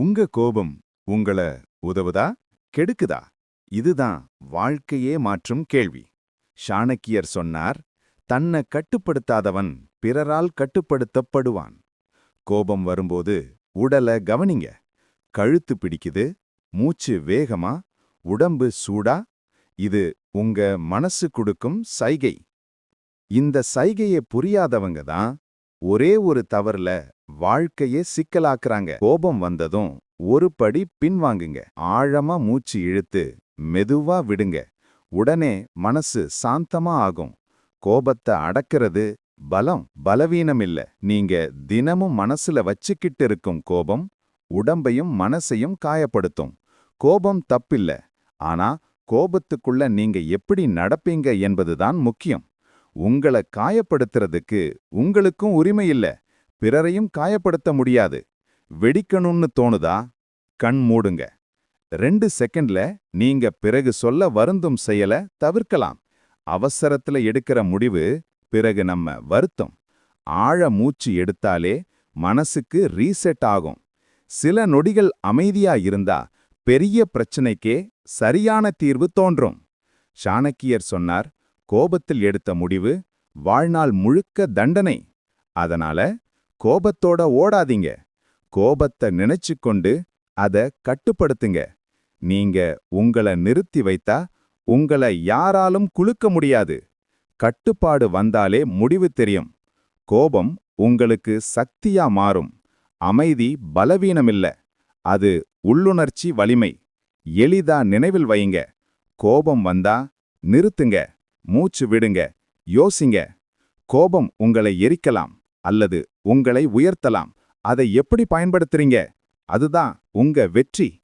உங்க கோபம் உங்கள உதவுதா கெடுக்குதா? இதுதான் வாழ்க்கையே மாற்றும் கேள்வி. சாணக்கியர் சொன்னார் தன்னை கட்டுப்படுத்தாதவன் பிறரால் கட்டுப்படுத்தப்படுவான். கோபம் வரும்போது உடல கவனிங்க. கழுத்து பிடிக்குது மூச்சு வேகமா உடம்பு சூடா இது உங்க மனசு கொடுக்கும் சைகை. இந்த சைகையை புரியாதவங்க தான் ஒரே ஒரு தவறுல வாழ்க்கையே சிக்கலாக்குறாங்க. கோபம் வந்ததும் ஒரு படி பின்வாங்குங்க. ஆழமா மூச்சு இழுத்து மெதுவா விடுங்க. உடனே மனசு சாந்தமா ஆகும். கோபத்தை அடக்கிறது பலம் பலவீனம் இல்ல நீங்க தினமும் மனசுல வச்சுக்கிட்டு இருக்கும் கோபம் உடம்பையும் மனசையும் காயப்படுத்தும். கோபம் தப்பில்ல. ஆனா கோபத்துக்குள்ள நீங்க எப்படி நடப்பீங்க என்பதுதான் முக்கியம். உங்கள காயப்படுத்துறதுக்கு உங்களுக்கும் உரிமை இல்ல. பிறரையும் காயப்படுத்த முடியாது. வெடிக்கணும்னு தோணுதா? கண் மூடுங்க. ரெண்டு செகண்ட்ல நீங்க பிறகு சொல்ல வருந்தும் செயல தவிர்க்கலாம். அவசரத்துல எடுக்கிற முடிவு பிறகு நம்ம வருத்தம். ஆழ மூச்சு எடுத்தாலே மனசுக்கு ரீசெட் ஆகும். சில நொடிகள் அமைதியா இருந்தா பெரிய பிரச்சனைக்கே சரியான தீர்வு தோன்றும். சாணக்கியர் சொன்னார் கோபத்தில் எடுத்த முடிவு வாழ்நாள் முழுக்க தண்டனை. அதனால கோபத்தோட ஓடாதீங்க. கோபத்தை நினைச்சுக்கொண்டு அத கட்டுப்படுத்துங்க. நீங்க உங்கள நிறுத்தி வைத்தா உங்கள யாராலும் குலுக்க முடியாது. கட்டுப்பாடு வந்தாலே முடிவு தெரியும். கோபம் உங்களுக்கு சக்தியா மாறும். அமைதி பலவீனமில்ல. அது உள்ளுணர்ச்சி வலிமை. எளிதா நினைவில் வையுங்க. கோபம் வந்தா நிறுத்துங்க. மூச்சு விடுங்க யோசிங்க. கோபம் உங்களை எரிக்கலாம் அல்லது உங்களை உயர்த்தலாம். அதை எப்படி பயன்படுத்துறீங்க? அதுதான் உங்க வெற்றி.